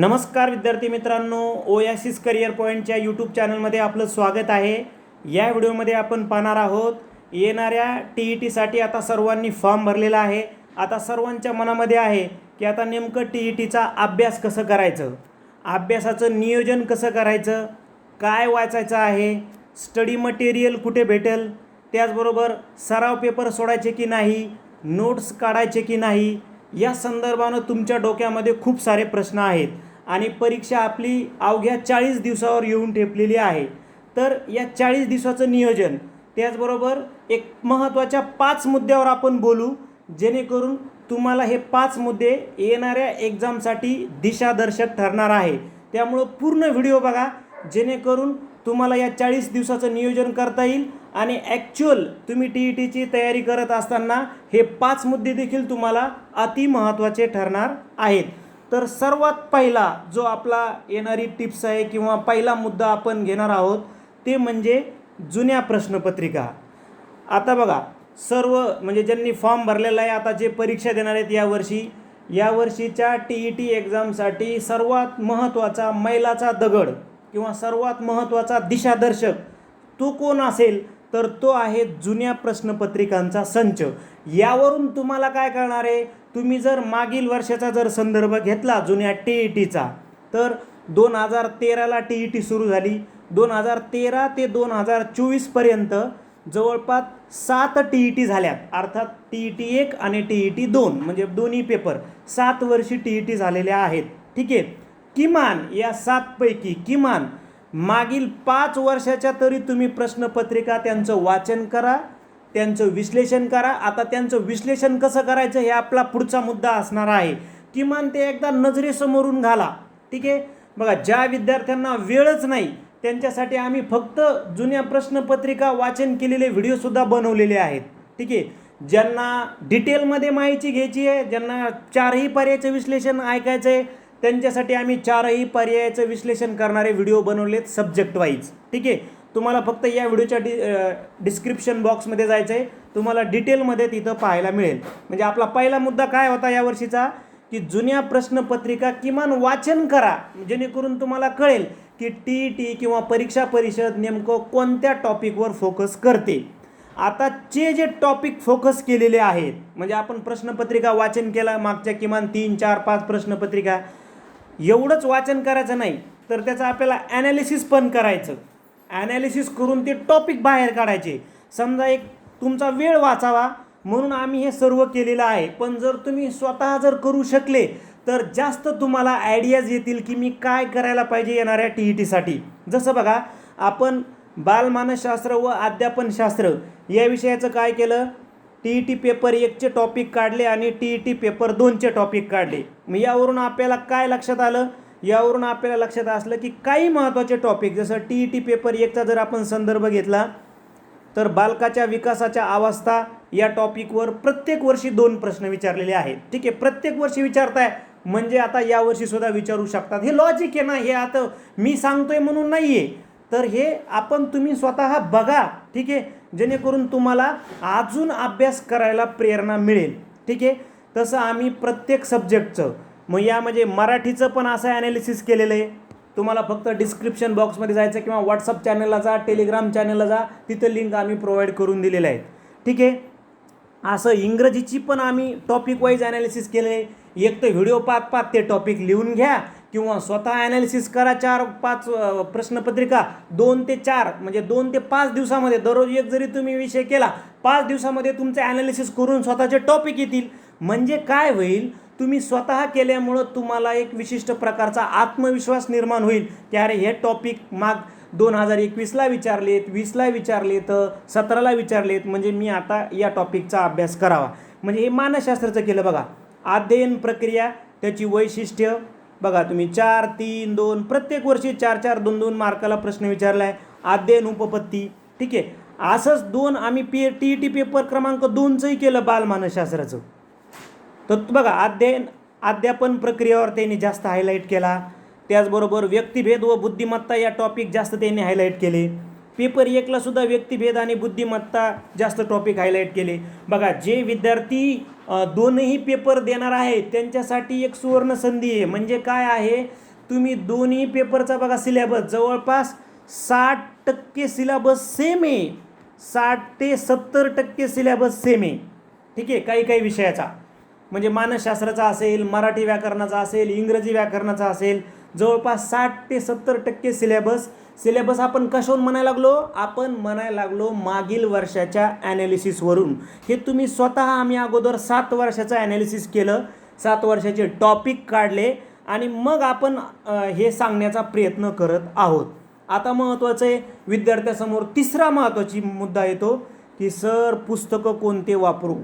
नमस्कार विद्यार्थी मित्रांनो ओयासिस करिअर पॉईंटच्या यूट्यूब चॅनलमध्ये आपलं स्वागत आहे. या व्हिडिओमध्ये आपण पाहणार आहोत येणाऱ्या टी ई टीसाठी आता सर्वांनी फॉर्म भरलेला आहे. आता सर्वांच्या मनामध्ये आहे की आता नेमकं टी ई टीचा अभ्यास कसं करायचं? अभ्यासाचं नियोजन कसं करायचं? काय वाचायचं आहे? स्टडी मटेरियल कुठे भेटेल? त्याचबरोबर सराव पेपर सोडायचे की नाही? नोट्स काढायचे की नाही? या संदर्भानं तुमच्या डोक्यामध्ये खूप सारे प्रश्न आहेत. आणि परीक्षा आपली अवघ्या चाळीस दिवसावर येऊन ठेपलेली आहे. तर या चाळीस दिवसाचं नियोजन त्याचबरोबर एक महत्त्वाच्या पाच मुद्द्यावर आपण बोलू जेणेकरून तुम्हाला हे पाच मुद्दे येणाऱ्या एक्झामसाठी दिशादर्शक ठरणार आहे. त्यामुळं पूर्ण व्हिडिओ बघा जेणेकरून तुम्हाला या चाळीस दिवसाचं नियोजन करता येईल आणि ॲक्च्युअल तुम्ही टी ई टीची तयारी करत असताना हे पाच मुद्दे देखील तुम्हाला अति महत्त्वाचे ठरणार आहेत. तर सर्वात पहिला जो आपला येणारी टिप्स आहे किंवा पहिला मुद्दा आपण घेणार आहोत ते म्हणजे जुन्या प्रश्नपत्रिका. आता बघा सर्व म्हणजे ज्यांनी फॉर्म भरलेला आहे आता जे परीक्षा देणार आहेत यावर्षी यावर्षीच्या टी ई टी एक्झामसाठी सर्वात महत्त्वाचा मैलाचा दगड किंवा सर्वात महत्त्वाचा दिशादर्शक तो कोण असेल तर तो आहे जुन्या प्रश्नपत्रिकांचा संच. यावरून तुम्हाला काय कळणार आहे? तुम्ही जर मागील वर्षाचा जर संदर्भ घेतला जुन्या टी ई टीचा तर दोन हजार तेराला टी ई टी सुरू झाली. दोन हजार तेरा ते दोन हजार चोवीसपर्यंत जवळपास सात टी ई टी झाल्यात. अर्थात टी ई टी एक आणि टी ई टी दोन म्हणजे दोन्ही पेपर सात वर्षी टी ई टी झालेल्या आहेत. ठीक आहे? किमान या सातपैकी किमान मागील पाच वर्षाच्या तरी तुम्ही प्रश्नपत्रिका त्यांचं वाचन करा. त्यांचं विश्लेषण करा. आता त्यांचं विश्लेषण कसं करायचं हे आपला पुढचा मुद्दा असणार आहे. किमान ते एकदा नजरेसमोरून घाला. ठीक आहे? बघा ज्या विद्यार्थ्यांना वेळच नाही त्यांच्यासाठी आम्ही फक्त जुन्या प्रश्नपत्रिका वाचन केलेले व्हिडिओसुद्धा बनवलेले आहेत. ठीक आहे? ज्यांना डिटेलमध्ये माहिती घ्यायची आहे ज्यांना चारही पर्यायाचं विश्लेषण ऐकायचं आहे त्यांच्यासाठी आम्ही चारही पर्यायाचं विश्लेषण करणारे व्हिडिओ बनवलेत सब्जेक्ट वाईज ठीक आहे? तुम्हाला फक्त या व्हिडिओच्या डि डिस्क्रिप्शन बॉक्समध्ये जायचं आहे तुम्हाला डिटेलमध्ये तिथं पाहायला मिळेल. म्हणजे आपला पहिला मुद्दा काय होता यावर्षीचा की जुन्या प्रश्नपत्रिका किमान वाचन करा. जेणेकरून तुम्हाला कळेल की टी ई टी किंवा परीक्षा परिषद नेमकं कोणत्या टॉपिकवर फोकस करते. आताचे जे टॉपिक फोकस केलेले आहेत म्हणजे आपण प्रश्नपत्रिका वाचन केला मागच्या किमान तीन चार पाच प्रश्नपत्रिका. एवढंच वाचन करायचं नाही तर त्याचं आपल्याला ॲनालिसिस पण करायचं. ॲनालिसिस करून ते टॉपिक बाहेर काढायचे. समजा एक तुमचा वेळ वाचावा म्हणून आम्ही हे सर्व केलेलं आहे. पण जर तुम्ही स्वतः जर करू शकले तर जास्त तुम्हाला आयडियाज येतील की मी काय करायला पाहिजे येणाऱ्या टी ई टीसाठी जसं बघा आपण बालमानसशास्त्र व अध्यापनशास्त्र या विषयाचं काय केलं? टी ई टी पेपर एकचे टॉपिक काढले आणि टी ई टी पेपर दोनचे टॉपिक काढले. मग यावरून आपल्याला काय लक्षात आलं? यावरून आपल्याला लक्षात असलं की काही महत्त्वाचे टॉपिक जसं टी ई टी पेपर एकचा जर आपण संदर्भ घेतला तर बालकाच्या विकासाच्या अवस्था या टॉपिकवर प्रत्येक वर्षी दोन प्रश्न विचारलेले आहेत. ठीक आहे प्रत्येक वर्षी विचारताय म्हणजे आता यावर्षी सुद्धा विचारू शकतात. हे लॉजिक आहे ना हे आता मी सांगतोय म्हणून नाही आहे तर हे आपण तुम्ही स्वतः बघा ठीक आहे? जेणेकरून तुम्हाला अजून अभ्यास करायला प्रेरणा मिळेल. ठीक आहे? तसं आम्ही प्रत्येक सब्जेक्टचं मग यामध्ये म्हणजे मराठीचं पण असं ॲनालिसिस केलेलं आहे. तुम्हाला फक्त डिस्क्रिप्शन बॉक्समध्ये जायचं किंवा व्हॉट्सअप चॅनलला जा टेलिग्राम चॅनलला जा तिथं लिंक आम्ही प्रोव्हाइड करून दिलेलं आहे ठीक आहे? असं इंग्रजीची पण आम्ही टॉपिक वाईज ॲनालिसिस केले आहे. एक तर व्हिडिओ पाहत पाहत ते टॉपिक लिहून घ्या किंवा स्वतः ॲनालिसिस करा चार पाच प्रश्नपत्रिका दोन ते चार म्हणजे दोन ते पाच दिवसामध्ये दररोज एक जरी तुम्ही विषय केला पाच दिवसामध्ये तुमचं ॲनालिसिस करून स्वतःचे टॉपिक येतील. म्हणजे काय होईल? तुम्ही स्वतः केल्यामुळं तुम्हाला एक विशिष्ट प्रकारचा आत्मविश्वास निर्माण होईल. की अरे हे टॉपिक माग दोन हजार एकवीसला विचारलेत वीसला विचारलेत सतराला विचारलेत. म्हणजे मी आता या टॉपिकचा अभ्यास करावा. म्हणजे हे मानसशास्त्राचं केलं बघा. अध्ययन प्रक्रिया त्याची वैशिष्ट्य. बघा तुम्ही चार तीन दोन प्रत्येक वर्षी चार चार दोन दोन मार्काला प्रश्न विचारला आहे अध्ययन उपपत्ती. ठीक आहे? असंच दोन आम्ही P T E T paper क्रमांक दोनचंही केलं बालमानसशास्त्राचं. तर बघा अध्ययन अध्यापन प्रक्रियेवर त्यांनी जास्त हायलाईट केला. त्याचबरोबर व्यक्तिभेद व बुद्धिमत्ता या टॉपिक जास्त त्यांनी हायलाईट केले. पेपर एकला सुद्धा व्यक्तिभेद आणि बुद्धिमत्ता जास्त टॉपिक हायलाईट केले. बघा जे विद्यार्थी दोनही पेपर देणार आहेत त्यांच्यासाठी एक सुवर्ण संधी आहे. म्हणजे काय आहे? तुम्ही दोन्ही पेपरचा बघा सिलेबस जवळपास साठ टक्के सिलेबस सेम आहे. साठ ते सत्तर टक्के सिलेबस सेम आहे. ठीक आहे? काही काही विषयाचा. म्हणजे मानसशास्त्राचा असेल मराठी व्याकरणाचा असेल इंग्रजी व्याकरणाचा असेल जवळपास साठ ते सत्तर टक्के सिलेबस सिलेबस आपण कशावरून म्हणायला लागलो? आपण म्हणायला लागलो मागील वर्षाच्या ॲनालिसिसवरून हे तुम्ही स्वतः आम्ही अगोदर सात वर्षाचं ॲनालिसिस केलं सात वर्षाचे टॉपिक काढले आणि मग आपण हे सांगण्याचा प्रयत्न करत आहोत. आता महत्त्वाचं आहे विद्यार्थ्यासमोर तिसरा महत्त्वाची मुद्दा येतो की सर पुस्तकं कोणते वापरू?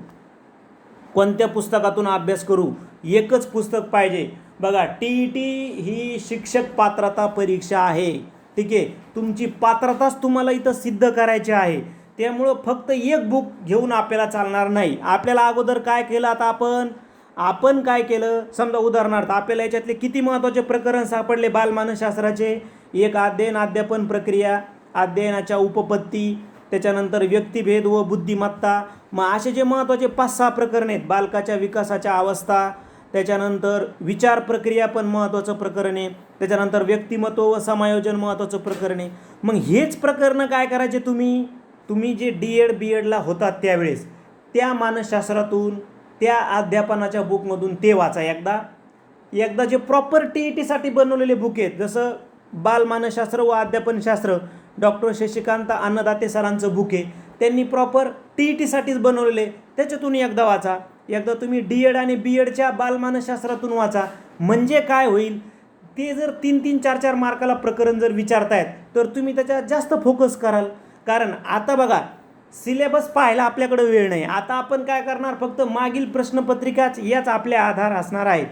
कोणत्या पुस्तकातून अभ्यास करू? एकच पुस्तक पाहिजे. बघा टी ई टी ही शिक्षक पात्रता परीक्षा आहे. ठीक आहे? तुमची पात्रताच तुम्हाला इथं सिद्ध करायची आहे. त्यामुळं फक्त एक बुक घेऊन आपल्याला चालणार नाही. आपल्याला अगोदर काय केलं आता आपण? आपण काय केलं? समजा उदाहरणार्थ आपल्याला याच्यातले किती महत्त्वाचे प्रकरण सापडले बालमानसशास्त्राचे? एक अध्ययन अध्यापन प्रक्रिया अध्ययनाच्या उपपत्ती त्याच्यानंतर व्यक्तिभेद व बुद्धिमत्ता. मग असे जे महत्त्वाचे पाच सहा प्रकरण आहेत बालकाच्या विकासाच्या अवस्था त्याच्यानंतर विचार प्रक्रिया पण महत्त्वाचं प्रकरण आहे त्याच्यानंतर व्यक्तिमत्व व समायोजन महत्त्वाचं प्रकरण आहे. मग हेच प्रकरणं काय करायचे तुम्ही? तुम्ही जे डी एड बी एडला होतात त्यावेळेस त्या मानसशास्त्रातून त्या अध्यापनाच्या बुकमधून ते वाचा एकदा. एकदा जे प्रॉपर टी ई टीसाठी बनवलेले बुक आहेत जसं बालमानसशास्त्र व अध्यापनशास्त्र डॉक्टर शशिकांत अन्नदाते सरांचं बुक आहे त्यांनी प्रॉपर टी ई टीसाठीच बनवलेले. त्याच्यातून एकदा वाचा. एकदा तुम्ही डी एड आणि बी एडच्या बालमानसशास्त्रातून वाचा. म्हणजे काय होईल? ते जर तीन तीन चार चार मार्काला प्रकरण जर विचारतायत तर तुम्ही त्याच्यात जास्त फोकस कराल. कारण आता बघा सिलेबस पाहायला आपल्याकडं वेळ नाही. आता आपण काय करणार? फक्त मागील प्रश्नपत्रिकाच याच आपले आधार असणार आहेत.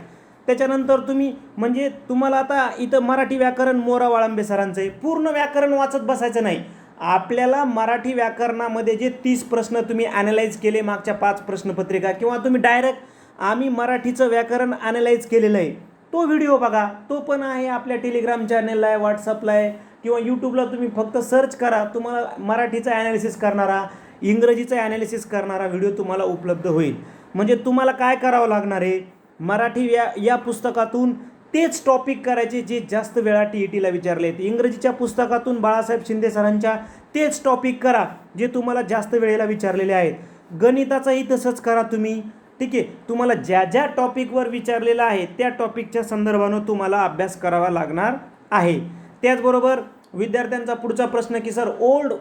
त्याच्यानंतर तुम्ही म्हणजे तुम्हाला आता इथं मराठी व्याकरण मोरा वाळंबे सरांचं आहे. पूर्ण व्याकरण वाचत बसायचं नाही. आपल्याला मराठी व्याकरणामध्ये जे तीस प्रश्न तुम्ही ॲनालाइज केले मागच्या पाच प्रश्नपत्रिका किंवा तुम्ही डायरेक्ट आम्ही मराठीचं व्याकरण ॲनालाइज केलेलं आहे. तो व्हिडिओ बघा. तो पण आहे आपल्या टेलिग्राम चॅनलला आहे व्हॉट्सअपला आहे किंवा यूट्यूबला तुम्ही फक्त सर्च करा. तुम्हाला मराठीचा ॲनालिसिस करणारा इंग्रजीचा ॲनालिसिस करणारा व्हिडिओ तुम्हाला उपलब्ध होईल. म्हणजे तुम्हाला काय करावं लागणार आहे? मराठी या या पुस्तकातून तेच टॉपिक करायचे जे जास्त वेळा टी ई टीला विचारले आहेत. इंग्रजीच्या पुस्तकातून बाळासाहेब शिंदे सरांच्या तेच टॉपिक करा जे तुम्हाला जास्त वेळेला विचारलेले आहेत. गणिताचंही तसंच करा तुम्ही. ठीक आहे? तुम्हाला ज्या ज्या टॉपिकवर विचारलेलं आहे त्या टॉपिकच्या संदर्भानं तुम्हाला अभ्यास करावा लागणार आहे. त्याचबरोबर विद्यार्थ्यांचा पुढचा प्रश्न की सर ओल्ड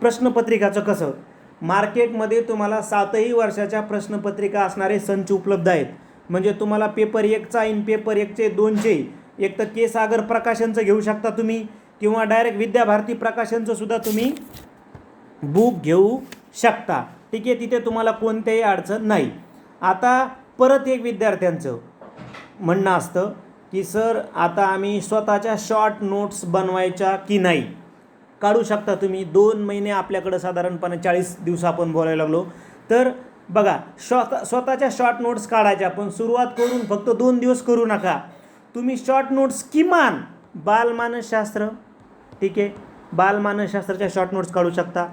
प्रश्नपत्रिकाचं कसं? मार्केटमध्ये तुम्हाला सातही वर्षाच्या प्रश्नपत्रिका असणारे संच उपलब्ध आहेत. म्हणजे तुम्हाला पेपर एकचा इन पेपर एकचे दोनचे एक तर के सागर प्रकाशनचं घेऊ शकता तुम्ही किंवा डायरेक्ट विद्याभारती प्रकाशनचं सुद्धा तुम्ही बुक घेऊ शकता. ठीक आहे तिथे तुम्हाला कोणत्याही अडचण नाही. आता परत एक विद्यार्थ्यांचं म्हणणं असतं की सर आता आम्ही स्वतःच्या शॉर्ट नोट्स बनवायच्या की नाही? काढू शकता तुम्ही. दोन महिने आपल्याकडं साधारणपणे चाळीस दिवस आपण बोलायला लागलो. तर बघा स्वतः स्वतःच्या शॉर्ट नोट्स काढायच्या पण सुरुवात करून फक्त दोन दिवस करू नका. तुम्ही शॉर्ट नोट्स किमान बालमानसशास्त्र ठीक आहे? बालमानसशास्त्राच्या शॉर्ट नोट्स काढू शकता.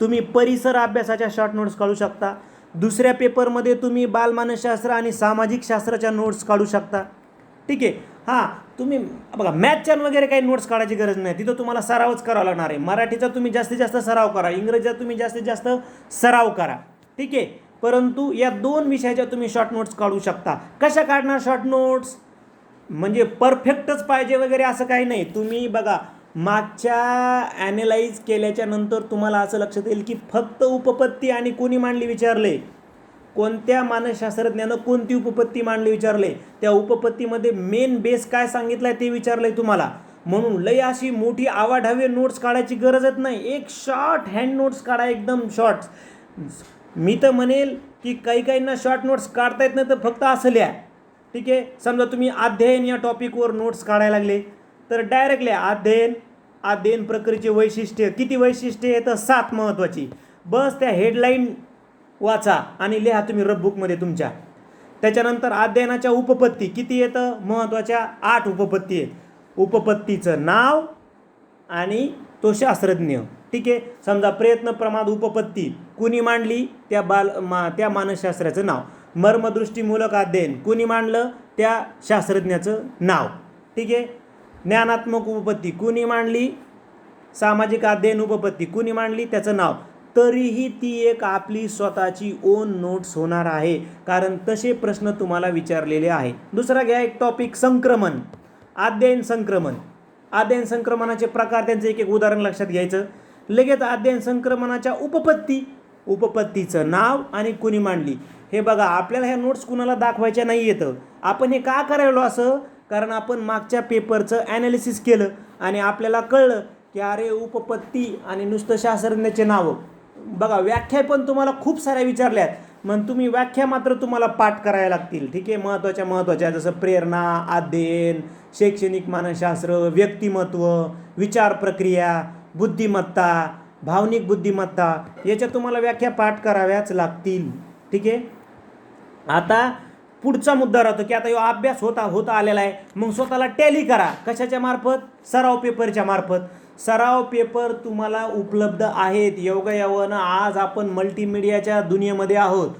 तुम्ही परिसर अभ्यासाच्या शॉर्ट नोट्स काढू शकता. दुसऱ्या पेपरमध्ये तुम्ही बालमानसशास्त्र आणि सामाजिक शास्त्राच्या नोट्स काढू शकता. ठीक आहे? हां तुम्ही बघा मॅथच्या वगैरे काही नोट्स काढायची गरज नाही. तिथं तुम्हाला सरावच करावा लागणार आहे. मराठीचा तुम्ही जास्तीत जास्त सराव करा. इंग्रजीचा तुम्ही जास्तीत जास्त सराव करा. ठीक आहे? परंतु या दोन विषयाच्या तुम्ही शॉर्ट नोट्स काढू शकता. कशा काढणार शॉर्ट नोट्स म्हणजे परफेक्टच पाहिजे वगैरे असं काही नाही. तुम्ही बघा मागच्या ॲनालाइज केल्याच्यानंतर तुम्हाला असं लक्षात येईल की फक्त उपपत्ती आणि कोणी मांडली विचारले? कोणत्या मानसशास्त्रज्ञानं कोणती उपपत्ती मांडली विचारले? त्या उपपत्तीमध्ये मेन बेस काय सांगितलं आहे ते विचारलं आहे तुम्हाला. म्हणून लय अशी मोठी आवाढावे नोट्स काढायची गरजच नाही. एक शॉर्ट हँड नोट्स काढा एकदम शॉर्ट्स मी तर म्हणेल की काही काहींना शॉर्ट नोट्स काढता येत नाही तर फक्त असं लिहा. ठीक आहे? समजा तुम्ही अध्ययन या टॉपिकवर नोट्स काढायला लागले. तर डायरेक्ट लिहा. अध्ययन अध्ययन प्रक्रियेचे वैशिष्ट्य. किती वैशिष्ट्य? आहे तर सात महत्त्वाची. बस त्या हेडलाईन वाचा आणि लिहा तुम्ही रबबुकमध्ये तुमच्या. त्याच्यानंतर अध्ययनाच्या उपपत्ती किती येतं? महत्त्वाच्या आठ उपपत्ती आहेत. उपपत्तीचं नाव आणि तो शास्त्रज्ञ. ठीक आहे? समजा प्रयत्न प्रमाद उपपत्ती. कुणी मांडली? त्या बाल मा त्या मानसशास्त्राचं नाव. मर्मदृष्टीमूलक अध्ययन. कुणी मांडलं? त्या शास्त्रज्ञाचं नाव. ठीक आहे? ज्ञानात्मक उपपत्ती. कुणी मांडली? सामाजिक अध्ययन उपपत्ती. कुणी मांडली? त्याचं नाव. तरीही ती एक आपली स्वतःची ओन नोट्स होणार आहे. कारण तसे प्रश्न तुम्हाला विचारलेले आहे दुसरा घ्या एक टॉपिक संक्रमण. अध्ययन संक्रमण. अध्ययन संक्रमणाचे प्रकार त्यांचं एक एक उदाहरण लक्षात घ्यायचं. लगेच अध्ययन संक्रमणाच्या उपपत्ती उपपत्तीचं नाव आणि कुणी मांडली. हे बघा आपल्याला ह्या नोट्स कुणाला दाखवायच्या नाही येतं आपण हे का करायलो असं? कारण आपण मागच्या पेपरचं ॲनालिसिस केलं आणि आपल्याला कळलं की अरे उपपत्ती आणि नुसतं शास्त्रज्ञाचे नावं. बघा व्याख्या पण तुम्हाला खूप साऱ्या विचारल्यात. मग तुम्ही व्याख्या मात्र तुम्हाला पाठ करायला लागतील. ठीक आहे? महत्त्वाच्या महत्त्वाच्या जसं प्रेरणा अध्ययन शैक्षणिक मानसशास्त्र व्यक्तिमत्व विचार प्रक्रिया बुद्धिमत्ता भावनिक बुद्धिमत्ता याच्या तुम्हाला व्याख्या पाठ कराव्याच लागतील. ठीक आहे? आता पुढचा मुद्दा राहतो की आता ह्यो अभ्यास होता होता आलेला आहे. मग स्वतःला टॅली करा. कशाच्या मार्फत? सराव पेपरच्या मार्फत. सराव पेपर तुम्हाला उपलब्ध आहेत. योगायोगानं आज आपण मल्टीमीडियाच्या दुनियेमध्ये आहोत.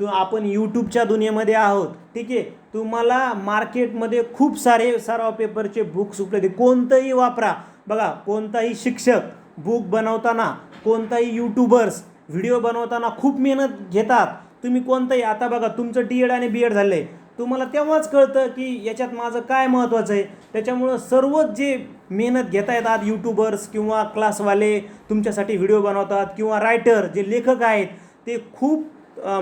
तू आपण यूट्यूबच्या दुनियेमध्ये आहोत. ठीक आहे? तुम्हाला मार्केटमध्ये खूप सारे सराव पेपरचे बुक्स उपलब्ध कोणतंही वापरा. बघा कोणताही शिक्षक बुक बनवताना कोणताही यूट्यूबर्स व्हिडिओ बनवताना खूप मेहनत घेतात. तुम्ही कोणताही आता बघा तुमचं डी एड आणि बी एड झालं आहे तुम्हाला तेव्हाच कळतं की याच्यात माझं काय महत्त्वाचं आहे. त्याच्यामुळं सर्वच जे मेहनत घेत आहेत आज यूट्यूबर्स किंवा क्लासवाले तुमच्यासाठी व्हिडिओ बनवतात किंवा रायटर जे लेखक आहेत ते खूप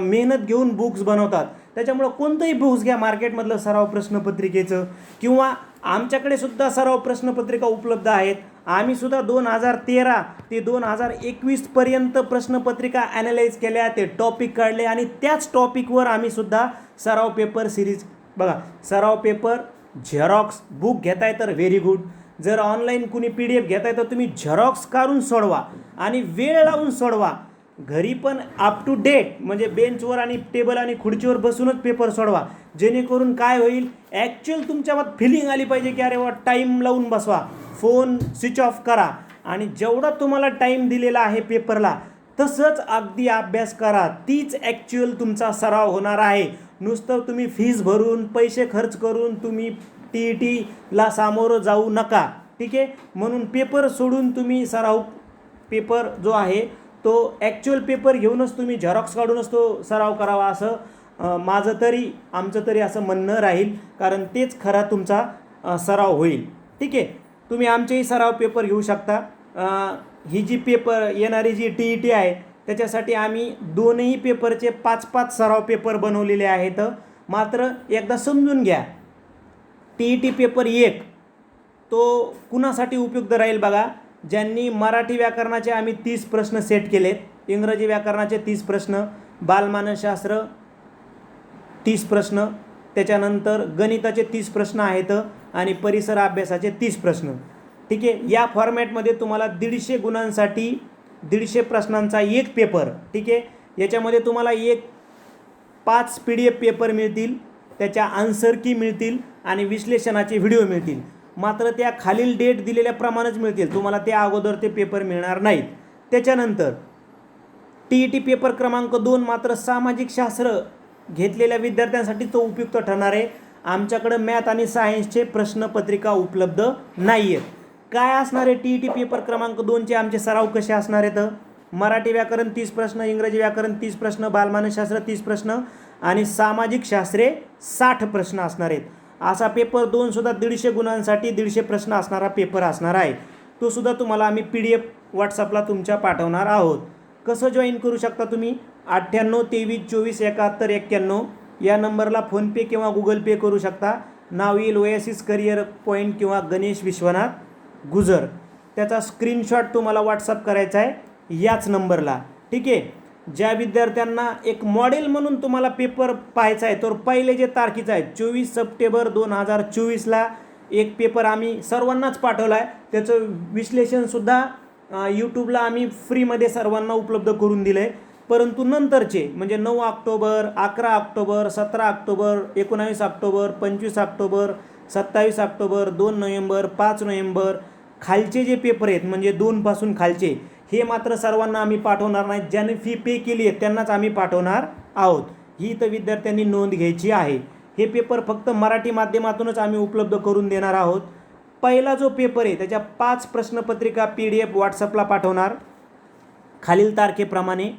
मेहनत घेऊन बुक्स बनवतात. त्याच्यामुळं कोणतंही बुक्स घ्या मार्केटमधलं सराव प्रश्नपत्रिकेचं किंवा आमच्याकडे सुद्धा सराव प्रश्नपत्रिका उपलब्ध आहेत. आम्ही सुद्धा दोन हजार तेरा ते दोन हजार एकवीसपर्यंत प्रश्नपत्रिका ॲनालाइज केल्या ते टॉपिक काढले आणि त्याच टॉपिकवर आम्हीसुद्धा सराव पेपर सिरीज बघा सराव पेपर झेरॉक्स बुक घेताय तर व्हेरी गुड जर ऑनलाईन कुणी पी डी एफ घेताय तर तुम्ही झेरॉक्स काढून सोडवा आणि वेळ लावून सोडवा. घरी पण अप टू डेट म्हणजे बेंचवर आणि टेबल आणि खुर्चीवर बसूनच पेपर सोडवा. जेणेकरून काय होईल ॲक्च्युअल तुमच्यावर फिलिंग आली पाहिजे की अरे वा टाईम लावून बसवा. फोन स्विच ऑफ करा. आणि जेवढा तुम्हाला टाईम दिलेला आहे पेपरला तसंच अगदी अभ्यास करा. तीच ॲक्च्युअल तुमचा सराव होणार आहे. नुसतं तुम्ही फीज भरून पैसे खर्च करून तुम्ही टी ई टीला सामोरं जाऊ नका. ठीक आहे? म्हणून पेपर सोडून तुम्ही सराव पेपर जो आहे तो ॲक्च्युअल पेपर घेऊनच तुम्ही झेरॉक्स काढूनच तो सराव करावा असं माझं तरी आमचं तरी असं म्हणणं राहील. कारण तेच खरा तुमचा सराव होईल. ठीक आहे? तुम्ही आमचेही सराव पेपर घेऊ शकता. ही जी पेपर येणारी जी टी ई टी आहे त्याच्यासाठी आम्ही दोनही पेपरचे पाच पाच सराव पेपर बनवलेले आहेत. मात्र एकदा समजून घ्या. टी ई टी पेपर एक तो कुणासाठी उपयुक्त राहील बघा? ज्यांनी मराठी व्याकरणाचे आम्ही तीस प्रश्न सेट केलेत. इंग्रजी व्याकरणाचे तीस प्रश्न बालमानसशास्त्र तीस प्रश्न त्याच्यानंतर गणिताचे तीस प्रश्न आहेत आणि परिसर अभ्यासाचे तीस प्रश्न. ठीक आहे? या फॉर्मॅटमध्ये तुम्हाला दीडशे गुणांसाठी दीडशे प्रश्नांचा एक पेपर ठीक आहे? याच्यामध्ये तुम्हाला एक पाच पी डी एफ पेपर मिळतील त्याच्या आन्सर की मिळतील आणि विश्लेषणाचे व्हिडिओ मिळतील. मात्र त्या खालील डेट दिलेल्याप्रमाणेच मिळतील. तुम्हाला त्या अगोदर ते पेपर मिळणार नाहीत. त्याच्यानंतर टी ई टी पेपर क्रमांक दोन मात्र सामाजिक शास्त्र घेतलेल्या विद्यार्थ्यांसाठी तो उपयुक्त ठरणार आहे. आमच्याकडं मॅथ आणि सायन्सचे प्रश्नपत्रिका उपलब्ध नाही आहेत काय असणार आहे टी ई टी पेपर क्रमांक दोनचे? आमचे सराव कसे असणार आहेत? मराठी व्याकरण तीस प्रश्न इंग्रजी व्याकरण तीस प्रश्न बालमानसशास्त्र तीस प्रश्न आणि सामाजिक शास्त्रे साठ प्रश्न असणार आहेत. असा पेपर दोन सुद्धा दीडशे गुणांसाठी दीडशे प्रश्न असणारा पेपर असणार आहे. तो सुद्धा तुम्हाला आम्ही पी डी एफ व्हॉट्सअपला तुमच्या पाठवणार आहोत. कसं जॉईन करू शकता तुम्ही? अठ्ठ्याण्णव तेवीस चोवीस एकाहत्तर एक्क्याण्णव या नंबरला फोनपे किंवा गुगल पे करू शकता. नाव येईल ओएसिस करिअर पॉईंट किंवा गणेश विश्वनाथ गुजर. त्याचा स्क्रीनशॉट तुम्हाला व्हॉट्सअप करायचा आहे याच नंबरला. ठीक आहे? ज्या विद्यार्थ्यांना एक मॉडेल म्हणून तुम्हाला पेपर पाहायचा आहे तर पहिले जे तारखेचं आहे चोवीस सप्टेंबर दोन हजार चोवीसला एक पेपर आम्ही सर्वांनाच पाठवला आहे. त्याचं विश्लेषणसुद्धा यूट्यूबला आम्ही फ्रीमध्ये सर्वांना उपलब्ध करून दिलं आहे परंतु नंतरचे म्हणजे नऊ ऑक्टोबर अकरा ऑक्टोबर सतरा ऑक्टोबर एकोणावीस ऑक्टोबर पंचवीस ऑक्टोबर सत्तावीस ऑक्टोबर दोन नोव्हेंबर पाच नोव्हेंबर खालचे जे पेपर आहेत म्हणजे दोनपासून खालचे हे मात्र सर्वांना आम्ही पाठवणार नाही. ज्यांनी फी पे केली आहे त्यांनाच आम्ही पाठवणार आहोत. ही तर विद्यार्थ्यांनी नोंद घ्यायची आहे. हे पेपर फक्त मराठी माध्यमातूनच आम्ही उपलब्ध करून देणार आहोत. पहिला जो पेपर आहे त्याच्या पाच प्रश्नपत्रिका पी डी एफ व्हॉट्सअपला पाठवणार. खालील तारखेप्रमाणे.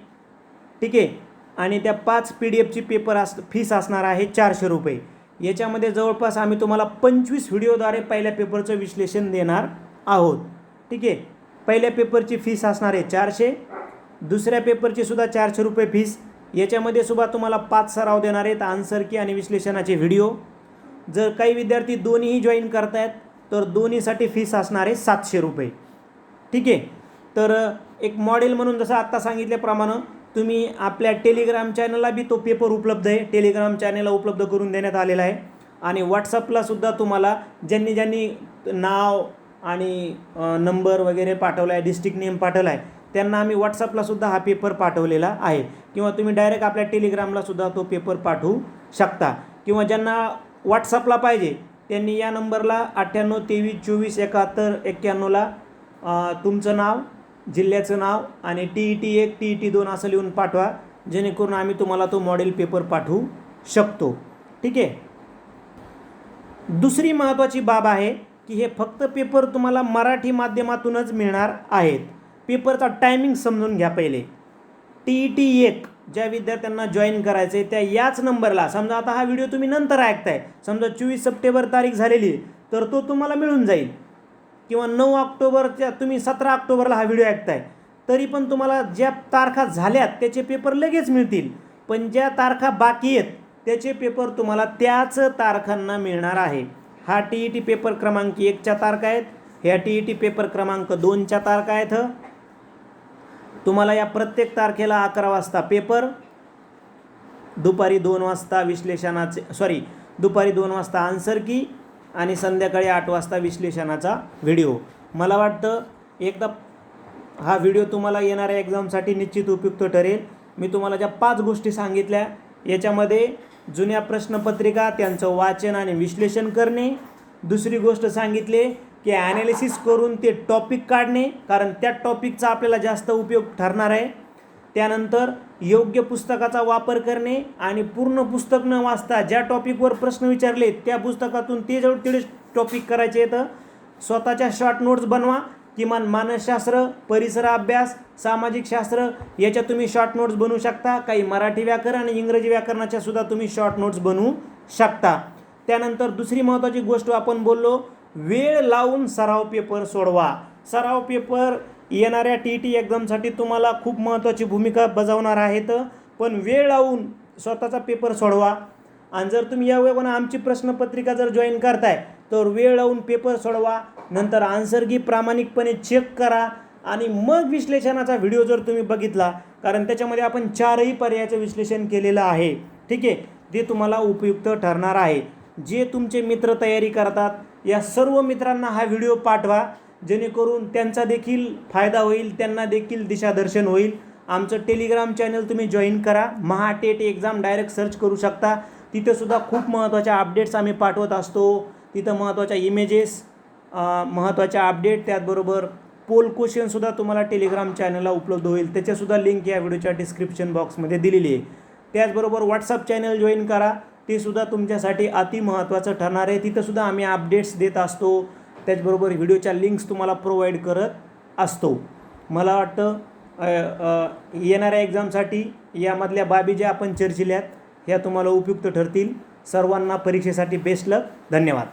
ठीक आहे? आणि त्या पाच पी डी एफची पेपर अस फीस असणार आहे चारशे रुपये. याच्यामध्ये जवळपास आम्ही तुम्हाला पंचवीस व्हिडिओद्वारे पहिल्या पेपरचं विश्लेषण देणार आहोत. ठीक आहे? पहिल्या पेपरची फीस असणार आहे चारशे दुसऱ्या पेपरची सुद्धा चारशे रुपये फीस. याच्यामध्ये सुद्धा तुम्हाला पाच सराव देणार आहेत आन्सर की आणि विश्लेषणाचे व्हिडिओ जर काही विद्यार्थी दोन्हीही जॉईन करतायत तर दोन्हीसाठी फीस असणार आहे सातशे रुपये. ठीक आहे? तर एक मॉडेल म्हणून जसं आत्ता सांगितल्याप्रमाणे तुम्ही आपल्या टेलिग्राम चॅनलला बी तो पेपर उपलब्ध आहे. टेलिग्राम चॅनलला उपलब्ध करून देण्यात आलेला आहे. आणि व्हॉट्सअपला सुद्धा तुम्हाला ज्यांनी ज्यांनी नाव आणि नंबर वगैरे पाठवला आहे डिस्ट्रिक्ट नेम पाठवला आहे त्यांना आम्ही व्हॉट्सअपलासुद्धा हा पेपर पाठवलेला आहे. किंवा तुम्ही डायरेक्ट आपल्या टेलिग्रामलासुद्धा तो पेपर पाठवू शकता. किंवा ज्यांना व्हॉट्सअपला पाहिजे त्यांनी या नंबरला अठ्ठ्याण्णव तेवीस चोवीस एकाहत्तर एक्क्याण्णवला तुमचं नाव जिल्ह्याचं नाव आणि टी ई टी एक टी ई टी दोन असं लिहून पाठवा. जेणेकरून आम्ही तुम्हाला तो मॉडेल पेपर पाठवू शकतो. ठीक आहे? दुसरी महत्त्वाची बाब आहे की हे फक्त पेपर तुम्हाला मराठी माध्यमातूनच मिळणार आहेत. पेपरचा टायमिंग समजून घ्या पहिले. टी ई टी एक ज्या विद्यार्थ्यांना जॉईन करायचं आहे त्या याच नंबरला समजा आता हा व्हिडिओ तुम्ही नंतर ऐकताय समजा चोवीस सप्टेंबर तारीख झालेली तर तो तुम्हाला मिळून जाईल. किंवा नऊ ऑक्टोबरच्या तुम्ही सतरा ऑक्टोबरला हा व्हिडिओ ऐकताय तरी पण तुम्हाला ज्या तारखा झाल्यात त्याचे पेपर लगेच मिळतील. पण ज्या तारखा बाकी आहेत त्याचे पेपर तुम्हाला त्याच तारखांना मिळणार आहे. हा टी ई टी पेपर क्रमांक एकच्या तारखा आहेत. ह्या टी ई टी पेपर क्रमांक दोनच्या तारखा आहेत. तुम्हाला या प्रत्येक तारखेला अकरा वाजता पेपर दुपारी दोन वाजता विश्लेषणाचे सॉरी दुपारी दोन वाजता आन्सर की आणि संध्याकाळी आठ वाजता विश्लेषणाचा व्हिडिओ मला वाटतं एकदा हा व्हिडिओ तुम्हाला येणाऱ्या एक्झामसाठी निश्चित उपयुक्त ठरेल. मी तुम्हाला ज्या पाच गोष्टी सांगितल्या याच्यामध्ये जुन्या प्रश्नपत्रिका त्यांचं वाचन आणि विश्लेषण करणे. दुसरी गोष्ट सांगितले की ॲनालिसिस करून ते टॉपिक काढणे कारण त्या टॉपिकचा आपल्याला जास्त उपयोग ठरणार आहे. त्यानंतर योग्य पुस्तकाचा वापर करणे आणि पूर्ण पुस्तक न वाचता ज्या टॉपिकवर प्रश्न विचारले त्या पुस्तकातून ते जवळ तेवढे टॉपिक करायचे येतं स्वतःच्या शॉर्ट नोट्स बनवा. किमान मानसशास्त्र परिसर अभ्यास सामाजिक शास्त्र याच्या तुम्ही शॉर्ट नोट्स बनवू शकता. काही मराठी व्याकरण आणि इंग्रजी व्याकरणाच्या सुद्धा तुम्ही शॉर्ट नोट्स बनवू शकता. त्यानंतर दुसरी महत्त्वाची गोष्ट आपण बोललो वेळ लावून सराव पेपर सोडवा. सराव पेपर येणाऱ्या टी टी एक्झामसाठी तुम्हाला खूप महत्त्वाची भूमिका बजावणार आहेत. पण वेळ लावून स्वतःचा पेपर सोडवा. आणि जर तुम्ही या वेळेला आमची प्रश्नपत्रिका जर जॉईन करताय तर वेळ लावून पेपर सोडवा नंतर आन्सरगी प्रामाणिकपणे चेक करा आणि मग विश्लेषणाचा व्हिडिओ जर तुम्ही बघितला कारण त्याच्यामध्ये आपण चारही पर्यायाचं विश्लेषण केलेलं आहे ठीक आहे? ते तुम्हाला उपयुक्त ठरणार आहे. जे तुमचे मित्र तयारी करतात या सर्व मित्रांना हा व्हिडिओ पाठवा जेणेकरून त्यांचा देखील फायदा होईल त्यांना देखील दिशादर्शन होईल. आमचं टेलिग्राम चॅनल तुम्ही जॉईन करा महाटेट एक्झाम डायरेक्ट सर्च करू शकता. तिथेसुद्धा खूप महत्त्वाच्या अपडेट्स आम्ही पाठवत असतो. तिथं महत्त्वाच्या इमेजेस महत्त्वाच्या अपडेट त्याचबरोबर पोल क्वेश्चनसुद्धा तुम्हाला टेलिग्राम चॅनलला उपलब्ध होईल. त्याच्यासुद्धा लिंक या व्हिडिओच्या डिस्क्रिप्शन बॉक्समध्ये दिलेली आहे. त्याचबरोबर व्हॉट्सअप चॅनल जॉईन करा. ते सुद्धा तुमच्यासाठी अति महत्त्वाचं ठरणार आहे. तिथंसुद्धा आम्ही अपडेट्स देत असतो. त्याचबरोबर व्हिडिओच्या लिंक्स तुम्हाला प्रोव्हाइड करत असतो. मला वाटतं येणाऱ्या एक्झामसाठी यामधल्या बाबी ज्या आपण चर्चिल्यात ह्या तुम्हाला उपयुक्त ठरतील. सर्वांना परीक्षेसाठी बेस्ट लक धन्यवाद.